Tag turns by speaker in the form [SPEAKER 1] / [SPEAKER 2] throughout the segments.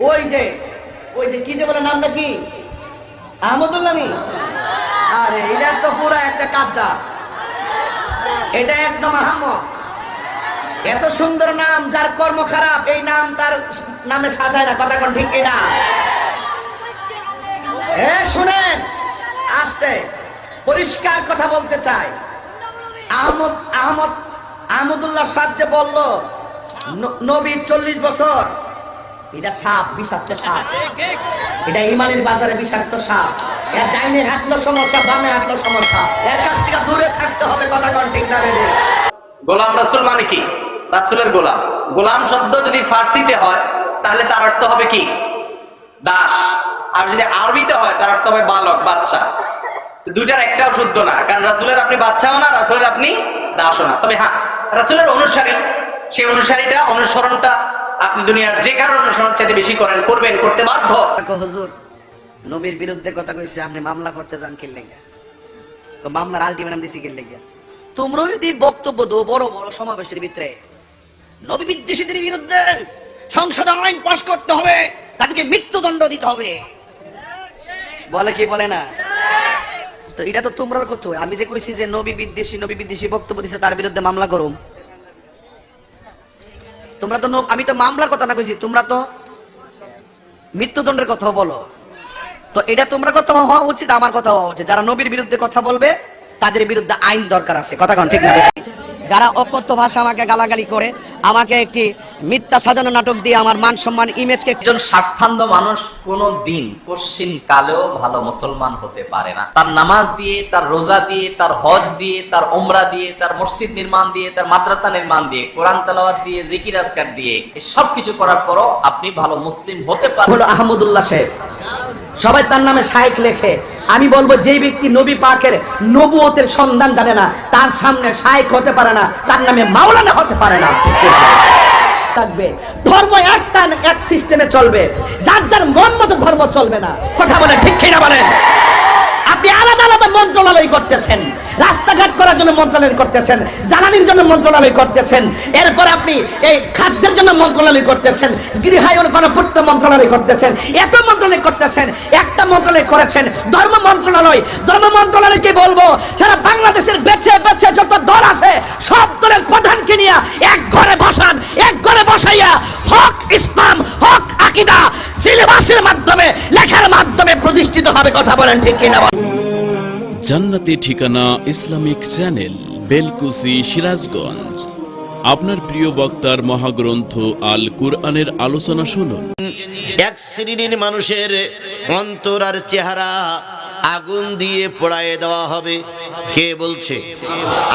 [SPEAKER 1] ওই যে ওই যে কি যে বলে নামটা কি? আহমদুল্লাহ আরে, এটা তো পুরো একটা কাঁচা। এটা একদম আহমদ। এত সুন্দর নাম, যার কর্ম খারাপ, এই নাম তার নামে সাজায় না, কথা কোন ঠিক কিনা? এ, শুনেন, আস্তে, পরিষ্কার কথা বলতে চাই। আহমদ আহমদ, আহমদুল্লাহ সাহেব যে বলল নবী চল্লিশ বছর এটা সাপ, বিষাক্ত সাপ। এটা ইমানের বাজারে বিষাক্ত সাপ। এর হাঁটলো সমস্যা, বামে হাঁটলো সমস্যা। এর কাছ থেকে দূরে থাকতে হবে, কথা না
[SPEAKER 2] গোলাম রাসুল মানে কি? রাসুলের গোলাম। গোলাম শব্দ যদি ফার্সিতে হয়, তাহলে তার অর্থ হবে কি? দাস। আর যদি আরবিতে হয়, তার অর্থ হবে বালক, বাচ্চা। দুইটার একটাও শুদ্ধ না, কারণ রাসুলের আপনি বাচ্চাও না, রাসুলের আপনি দাসও না। তবে হ্যাঁ রাসুলের অনুসারী, সেই অনুসারীটা, অনুসরণটা আপনি দুনিয়ার যে কারোর অনুসরণ চাইতে বেশি করেন, করবেন, করতে বাধ্য।
[SPEAKER 1] হুজুর, নবীর বিরুদ্ধে কথা কইছে, আপনি মামলা করতে যান কি লেগে? তো মামলার আলটিমেটাম দিছি কি লেগে? তোমরা যদি বক্তব্য দো বড় বড় সমাবেশের ভিতরে, নবী বিদ্বেষীদের বিরুদ্ধে সংসদ আইন পাশ করতে হবে, তাদেরকে মৃত্যুদণ্ড দিতে হবে। বলে কি বলে না? তো এটা তো তোমরা হবে। আমি যে কইছি যে নবী বিদ্বেষী নবী বিদ্বেষী বক্তব্য দিছে, তার বিরুদ্ধে মামলা করুম। তোমরা তো আমি তো মামলার কথা না কইছি, তোমরা তো মৃত্যুদণ্ডের কথা বলো। তো এটা তোমরা কথা হওয়া উচিত, আমার কথা হওয়া উচিত। যারা নবীর বিরুদ্ধে কথা বলবে, তাদের বিরুদ্ধে আইন দরকার আছে। কথা কন, ঠিক না? যারা অকথ্য ভাষা আমাকে গালাগালি করে আমাকে একটি মিথ্যা সাজানো নাটক দিয়ে আমার মান সম্মান ইমেজকে
[SPEAKER 3] একজন স্বার্থান্ধ মানুষ কোনো দিন কশ্চিন কালেও ভালো মুসলমান হতে পারে না। তার নামাজ দিয়ে তার রোজা দিয়ে তার হজ দিয়ে তার ওমরা দিয়ে তার মসজিদ নির্মাণ দিয়ে তার মাদ্রাসা নির্মাণ দিয়ে কোরআন তালাওয়াত দিয়ে জিকির আজকার দিয়ে সব কিছু করার পরও আপনি ভালো মুসলিম হতে পারেন।
[SPEAKER 1] হলো আহমদুল্লাহ সাহেব। সবাই তার নামে শায়েক লেখে। আমি বলব যে ব্যক্তি নবী পাকের নবুয়তের সন্ধান জানে না, তার সামনে শায়েক হতে পারে না, তার নামে মাওলানা হতে পারে না। থাকবে। ধর্ম একটা এক সিস্টেমে চলবে। যার যার মন মতো ধর্ম চলবে না। কথা বলে ঠিক কিনা বলেন? আপনি আলাদা আলাদা মন্ত্রণালয় করতেছেন। রাস্তাঘাট করার জন্য মন্ত্রণালয় করতেছেন, জ্বালানির জন্য মন্ত্রণালয় করতেছেন, এরপর আপনি এই খাদ্যের জন্য মন্ত্রণালয় করতেছেন, গৃহায়ন গণপূর্ত মন্ত্রণালয় করতেছেন, এত মন্ত্রণালয় করতেছেন, একটা মন্ত্রণালয় করেছেন, ধর্ম মন্ত্রণালয়। ধর্ম মন্ত্রণালয়কে বলব, সারা বাংলাদেশের বেছে বেছে যত দল আছে, সব দলের কথা বলেন ঠিক কিনা?
[SPEAKER 4] জান্নাতি ঠিকানা ইসলামিক চ্যানেল বেলকুসি সিরাজগঞ্জ। আপনার প্রিয় বক্তার মহাগ্রন্থ আল কুরআনের আলোচনা শুনুন।
[SPEAKER 5] এক শ্রেণির মানুষের অন্তর আর চেহারা আগুন দিয়ে পোড়ায় দেওয়া হবে। কে বলছে?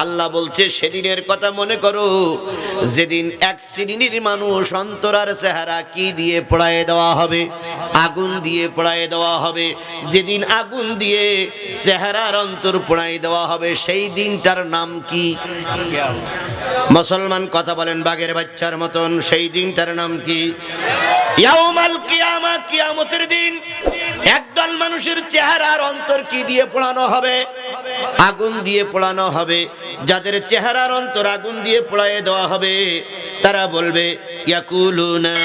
[SPEAKER 5] আল্লাহ বলছে, সেদিনের কথা মনে করো, যেদিন এক শ্রেণির মানুষ অন্তরার চেহারা কি দিয়ে পোড়ায় দেওয়া হবে? আগুন দিয়ে পোড়ায় দেওয়া হবে। যেদিন আগুন দিয়ে চেহারার অন্তর পোড়ায় দেওয়া হবে, সেই দিনটার নাম কি? মুসলমান কথা বলেন বাঘের বাচ্চার মতন, সেই দিনটার নাম কি? ইয়াউমাল কিয়ামা, কিয়ামতের দিন। একদল মানুষের চেহারার অন্তর কি দিয়ে পোড়ানো হবে? আগুন দিয়ে পোড়ানো হবে। যাদের চেহারার অন্তর আগুন দিয়ে পোড়ায় দেওয়া হবে, তারা বলবে, ইয়াকুলুনা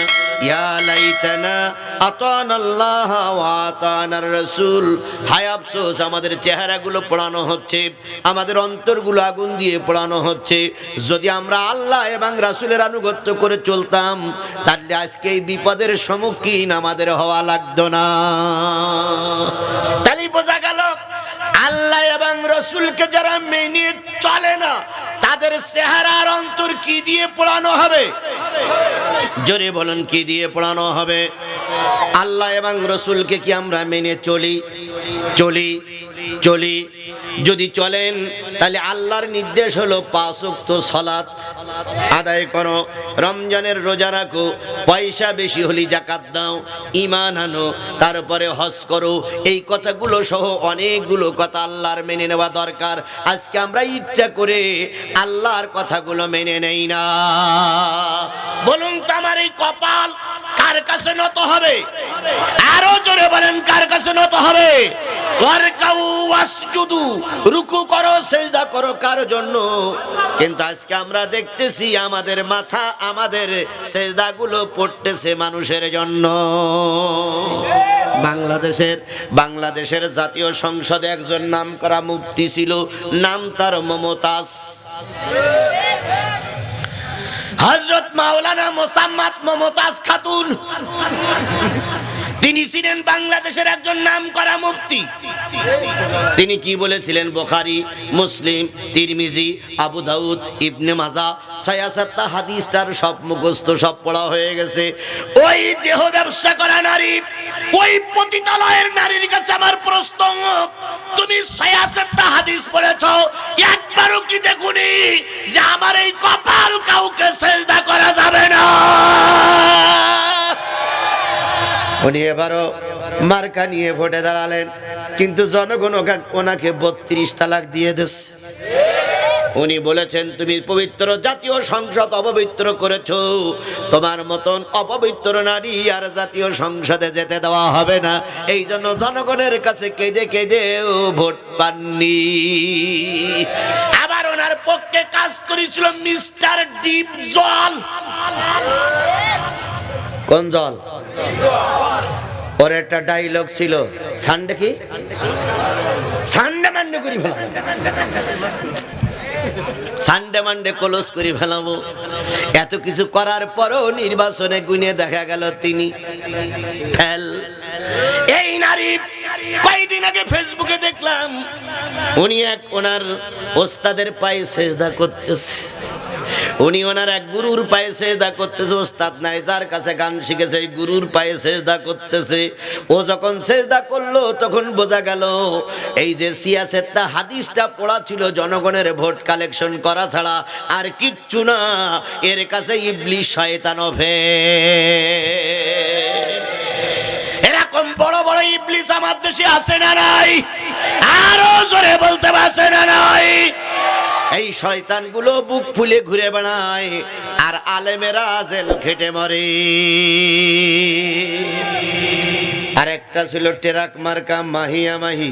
[SPEAKER 5] আমাদের চেহারাগুলো পোড়ানো হচ্ছে, আমাদের অন্তরগুলো আগুন দিয়ে পোড়ানো হচ্ছে। যদি আমরা আল্লাহ এবং রাসূলের আনুগত্য করে চলতাম, তাহলে আজকে এই বিপদের সম্মুখীন আমাদের হওয়া লাগতো না। তাহলে বোঝা আল্লাহ এবং রসুলকে যারা মেনে চলে না, তাদের চেহারার অন্তর কি দিয়ে পোড়ানো হবে? জোরে বলুন, কি দিয়ে পড়ানো হবে? আল্লাহ এবং রসুলকে কি আমরা মেনে চলি চলি চলি যদি চলেন, তাহলে আল্লাহর নির্দেশ হলো পাঁচক্ত সলাৎ আদায় করো। রমজানের রোজা রাখো। পয়সা বেশি হলে জাকাত দাও। ইমান আনো। তারপরে হজ করো। এই কথাগুলো সহ অনেকগুলো কথা আল্লাহর মেনে নেওয়া দরকার। আজকে আমরা ইচ্ছা করে আল্লাহর কথাগুলো মেনে নেই না। বলুন তো আমার এই কপাল কার কাছে নত হবে? আরও জোরে বলেন বলেন, কার কাছে নত হবে? ওয়ারকাউ ওয়াসজুদু রুকু করো, সেজদা করো কার জন্য? কিন্তু আজকে আমরা দেখতেছি আমাদের মাথা আমাদের সেজদাগুলো পড়তেছে মানুষের জন্য। বাংলাদেশের বাংলাদেশের জাতীয় সংসদে একজন নাম করা মুফতি ছিল, নাম তার মমতাজ। হজরত মাওলানা মোসাম্মদ মমতাজ খাতুন। তিনি ছিলেন বাংলাদেশের একজন নাম করা মুফতি তিনি কি বলেছিলেন? বোখারি, মুসলিম, তিরমিজি, আবু দাউদ, ইবনে মাজা, সায়াসাত্তা হাদিসটার সব মুখস্থ, সব পড়া হয়ে গেছে। ওই দেহ ব্যবসা করা নারী, ওই পতিতালয়ের নারীর কাছে আমার প্রশ্ন, তুমি সায়াসাত্তা হাদিস পড়েছ? একবারও কি দেখুনি যে আমার এই কপাল কাউকে সেজদা করা যাবে না? উনি এবারও মার্কা নিয়ে ভোটে দাঁড়ালেন। কিন্তু জনগণ ওনাকে বত্রিশ তালাক দিয়ে দিচ্ছে উনি বলেছেন, তুমি পবিত্র জাতীয় সংসদ অপবিত্র করেছ। তোমার মতন অপবিত্র নারী আর জাতীয় সংসদে যেতে দেওয়া হবে না। এই জন্য জনগণের কাছে কেঁদে কেঁদেও ভোট পাননি। আবার ওনার পক্ষে কাজ করেছিল মিস্টার ডিপ জল। কোন জল? ওর একটা ডাইলগ ছিল সানডে কি? সানডে মান্ডে করি সানডে মান্ডে ক্লোজ করে ফেলাবো। এত কিছু করার পরও নির্বাচনে গুনে দেখা গেল তিনি। ফেল। এই নারী কয়েকদিন আগে ফেসবুকে দেখলাম, উনি এক ওনার ওস্তাদের পায়ে সেজদা করতেছে। উনি ওনার এক গুরুর পায়ে সেজদা করতেছে, ওস্তাদ নাই, যার কাছে গান শিখেছে, এই গুরুর পায়ে সেজদা করতেছে। ও যখন সেজদা করল, তখন বোঝা গেল, এই যে সিয়াসেত্তা হাদিসটা পড়া ছিল, জনগণের ভোট কালেকশন করা ছাড়া আর কিচ্ছু না, এর কাছে ইবলিশ শয়তান ভে এরকম বড় বড় ইবলিস আমার দেশে আছে না নাই? আরও জোরে বলতে পারছে না নাই? এই শয়তানগুলো বুক ফুলে ঘুরে বেড়ায়, আর আলেমেরা জেল খেটে মরে। আর একটা ছিল টেরাক মার্কা মাহিয়া মাহি।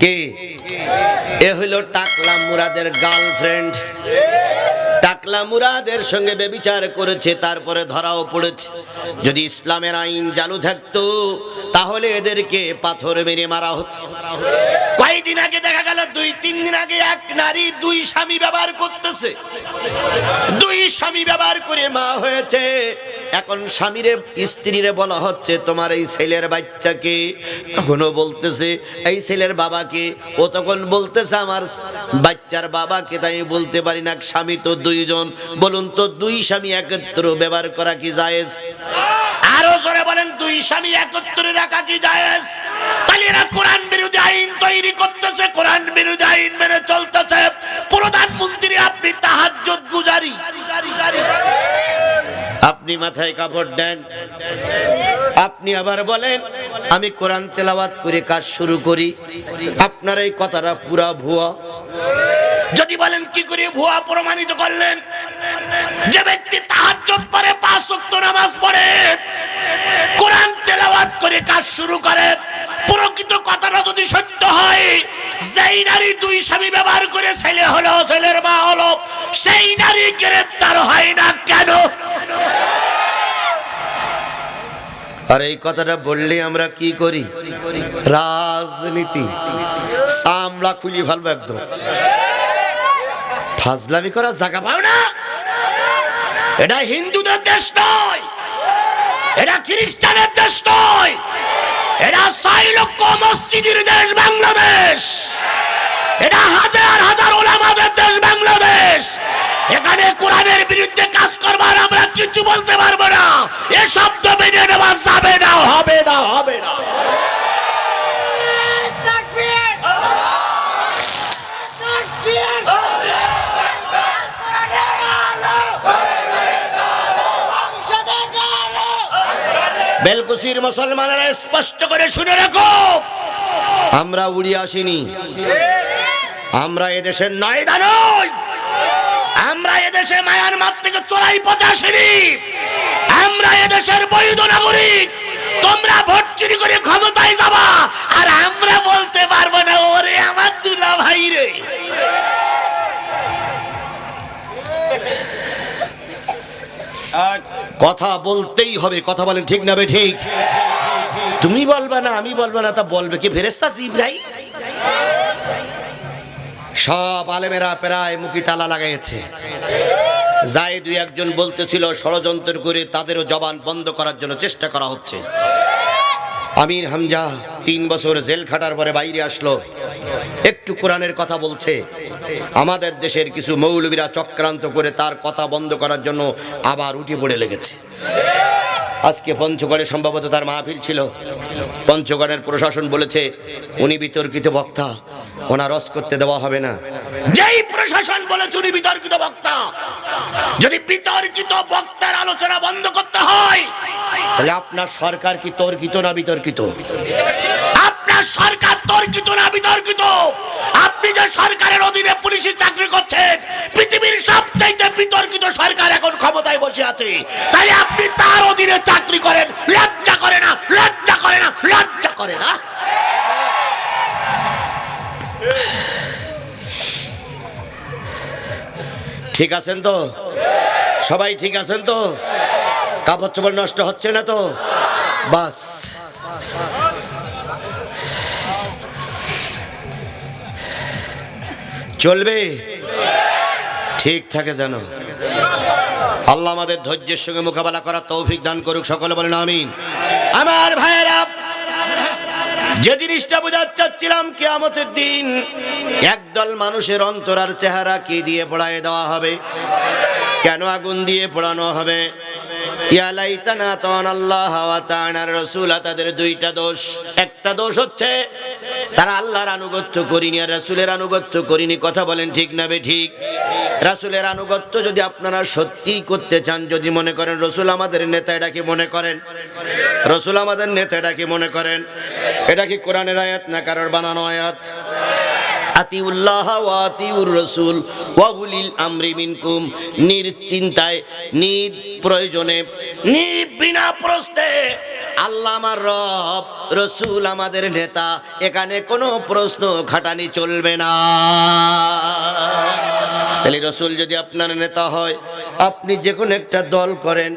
[SPEAKER 5] কে? এ হইল টাকলা মুরাদের গার্লফ্রেন্ড। টাকলা মুরাদের সঙ্গে বেবিচার করেছে, তারপরে ধরাও পড়েছে। যদি ইসলামের আইন চালু থাকতো, তাহলে এদেরকে পাথর মেরে মারা হতো। কয়েকদিন আগে দেখা গেল, দুই, তিন দিন আগে এক নারী দুই স্বামী ব্যবহার করতেছে। দুই স্বামী ব্যবহার করে মা হয়েছে। এখন স্বামীরে, স্ত্রীরে বলা হচ্ছে, তোমার এই ছেলের বাচ্চাকে? তখনও বলতেছে, এই ছেলের বাবাকে? ও তখন বলতেছে, আমার বাচ্চার বাবাকে। তাই বলতে পারি না, স্বামী তো দুইজন। বলুন তো, দুই স্বামী একত্র ব্যবহার করা কি জায়েজ? আরও জোরে বলেন, দুই স্বামী একত্রে রাখা কি জায়েজ? তাহলে এরা কোরআন বিরোধী আইন তৈরি করতেছে, কোরআন বিরোধী আইন মেনে চলতেছে। প্রধানমন্ত্রী, আপনি তাহাজ্জুদ গুজারি। আপনি মাথায় কাপড় দেন। আপনি আবার বলেন, আমি কোরআন তেলাওয়াত করে কাজ শুরু করি। আপনার এই কথাটা পুরা ভুয়া। যদি বলেন, কি করে ভুয়া প্রমাণিত করলেন? যে ব্যক্তি তাহাজ্জুদ পড়ে, পাঁচ নামাজ পড়ে, কোরআন তেলাওয়াত করে কাজ শুরু করে, প্রকৃত কথাটা যদি সত্য হয়, যেই নারী দুই স্বামী ব্যবহার করে, ছেলে হলো ছেলের মা হলো, সেই নারী গ্রেপ্তার হয় না কেন? আর এই কথাটা বললে আমরা কি করি? রাজনীতি। চামড়া খুলি ফেলব একদম। ফাজলামি করার জায়গা পাও না। এটা হিন্দুদের দেশ নয়। এটা খ্রিস্টানের দেশ নয়। এটা ছয় লক্ষ মসজিদের দেশ বাংলাদেশ। এটা হাজার হাজার ওলামাদের দেশ বাংলাদেশ। এখানে কোরআনের বিরুদ্ধে কাজ করবার আমরা কিছু বলতে পারব না। এ শব্দ মেনে নেওয়া যাবে না, হবে না হবে না। বেলকুসির মুসলমানেরা স্পষ্ট করে শুনে রাখো, আমরা উড়ি আসিনি। আমরা এদেশের নয়দা নই। আমরা এদেশে মায়ার মায়ানমার থেকে চোরাই আসিনি। আমরা এদেশের বৈধ নাগরিক। তোমরা ভোট চুরি করে ক্ষমতায় যাবা। আর আমরা বলতে পারব না, ওরে আমার দুলা ভাই রে। কথা বলতেই হবে, কথা বলেন ঠিক না ঠিক? তুমি বলবে না, আমি বলব না, তা বলবে কি ফেরেস্তা জিব্রাই সব আলেমেরা প্রায় মুখি তালা লাগাইছে। যাই দুই একজন বলতেছিল, ষড়যন্ত্র করে তাদেরও জবান বন্ধ করার জন্য চেষ্টা করা হচ্ছে। আমির হামজা তিন বছর জেল খাটার পরে বাইরে আসলো। একটু কোরআনের কথা বলছে। আমাদের দেশের কিছু মৌলবীরা চক্রান্ত করে তার কথা বন্ধ করার জন্য আবার উঠে পড়ে লেগেছে। আজকে পঞ্চগড়ে সম্ভবত তার মাহফিল ছিল। পঞ্চগড়ের প্রশাসন বলেছে, উনি বিতর্কিত বক্তা, ওনার রস করতে দেওয়া হবে না। যেই প্রশাসন বলেছে, উনি বিতর্কিত বক্তা। যদি বিতর্কিত বক্তার আলোচনা বন্ধ করতে হয়, তাহলে আপনার সরকার কি তর্কিত না বিতর্কিত? আপনার সরকার তর্কিত না বিতর্কিত? আপনি যে সরকারের অধীনে পুলিশি চাকরি করছেন, পৃথিবীর সবচাইতে বিতর্কিত সরকার এখন ক্ষমতায় বসে আছে। তাই আপনি তার অধীনে চাকরি করেন, লজ্জা করে না, লজ্জা করে না, লজ্জা করে না। ঠিক আছেন তো? সবাই ঠিক আছেন তো? কাপড় চোপড় নষ্ট হচ্ছে না তো? বাস। চলবে? ঠিক থাকে যেন। আল্লাহ আমাদের ধৈর্যের সঙ্গে মোকাবেলা করার তৌফিক দান করুক, সকলে বলেন আমিন। আমার ভাইয়েরা, যে জিনিসটা বোঝাতে চাচ্ছিলাম কেয়ামতের দিন, একদল মানুষের অন্তরার চেহারা কি দিয়ে পড়ায় দেওয়া হবে? কেন আগুন দিয়ে পোড়ানো হবে? ইয়ালাইতানা তন আল্লাহ ওয়া তাআলার রাসূল, তাদের দুইটা দোষ। একটা দোষ হচ্ছে, তারা আল্লাহর আনুগত্য করিনি আর রাসূলের আনুগত্য করিনি। কথা বলেন ঠিক না বে ঠিক? রাসূলের আনুগত্য যদি আপনারা সত্যিই করতে চান, যদি মনে করেন রসুল আমাদের নেতা, এটা কি মনে করেন? রসুল আমাদের নেতা, এটা কি মনে করেন? এটা কি কোরআনের আয়াত না কারোর বানানো আয়াত? আতিউল্লাহ ওয়া আতিউর রসুল ওয়া উলিল আমরি মিনকুম। নির্চিন্তায় নির প্রয়োজনে নি বিনা প্রশ্নে আল্লাহ আমার রব, রসুল আমাদের নেতা, এখানে কোনো প্রশ্ন খাটানি চলবে না। তাহলে রসুল যদি আপনার নেতা হয়, আপনি যে কোনো একটা দল করেন,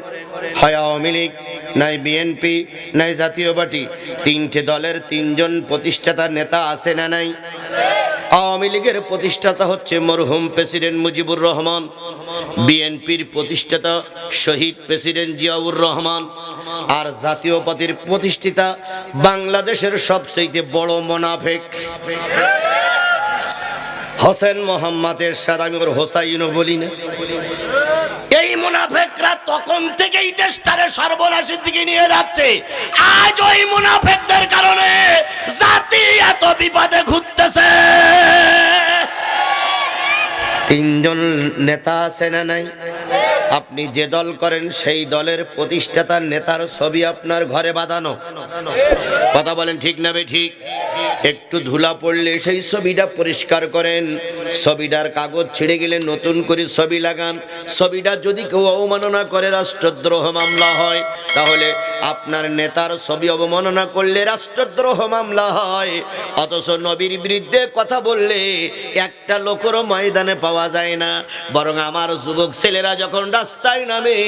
[SPEAKER 5] হয় আওয়ামী লীগ, নাই বিএনপি, নাই জাতীয় পার্টি, তিনটে দলের তিনজন প্রতিষ্ঠাতা নেতা আছে না নাই? আওয়ামী লীগের প্রতিষ্ঠাতা হচ্ছে মরহুম প্রেসিডেন্ট মুজিবুর রহমান, বিএনপির প্রতিষ্ঠাতা শহীদ প্রেসিডেন্ট জিয়াউর রহমান আর জাতীয় পার্টির প্রতিষ্ঠিতা বাংলাদেশের সবচেয়ে বড় মোনাফেক। হোসেন মোহাম্মদের আমি হোসাইনও বলি না। তখন থেকেই দেশটারে সর্বনাশের দিকে নিয়ে যাচ্ছে। আজ ওই মুনাফেকদের কারণে জাতি এত বিপদে ঘুরতেছে। তিনজন নেতা আছে না নাই? আপনি যে দল করেন, সেই দলের প্রতিষ্ঠাতার নেতার ছবি আপনার ঘরে বাঁধানো। কথা বলেন ঠিক না বে ঠিক? একটু ধুলা পড়লে সেই ছবিটা পরিষ্কার করেন। ছবিটার কাগজ ছিঁড়ে গেলে নতুন করে ছবি লাগান। ছবিটা যদি কেউ অবমাননা করে রাষ্ট্রদ্রোহ মামলা হয়, তাহলে আপনার নেতার ছবি অবমাননা করলে রাষ্ট্রদ্রোহ মামলা হয়। অথচ নবীর বিরুদ্ধে কথা বললে একটা লোকেরও ময়দানে পাওয়া যায় না। বরং আমার যুবক ছেলেরা যখন রাস্তায় নামে,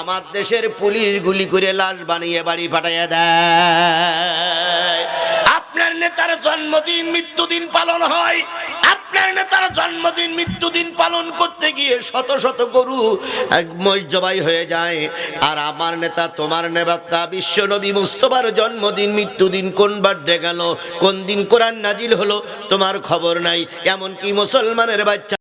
[SPEAKER 5] আমার দেশের পুলিশ গুলি করে লাশ বানিয়ে বাড়ি পাঠাইয়া দেয়। আপনার নেতার জন্মদিন মৃত্যুদিন পালন হয়। আপনার নেতার জন্মদিন মৃত্যুদিন পালন করতে গিয়ে শত শত গরু জবাই হয়ে যায়। আর আমার নেতা তোমার নেবাত্তা বিশ্ব নবী মুস্তবার জন্মদিন মৃত্যুদিন কোন বার্থডে গেল, কোন দিন কোরআন নাজিল হলো, তোমার খবর নাই। এমনকি মুসলমানের বাচ্চা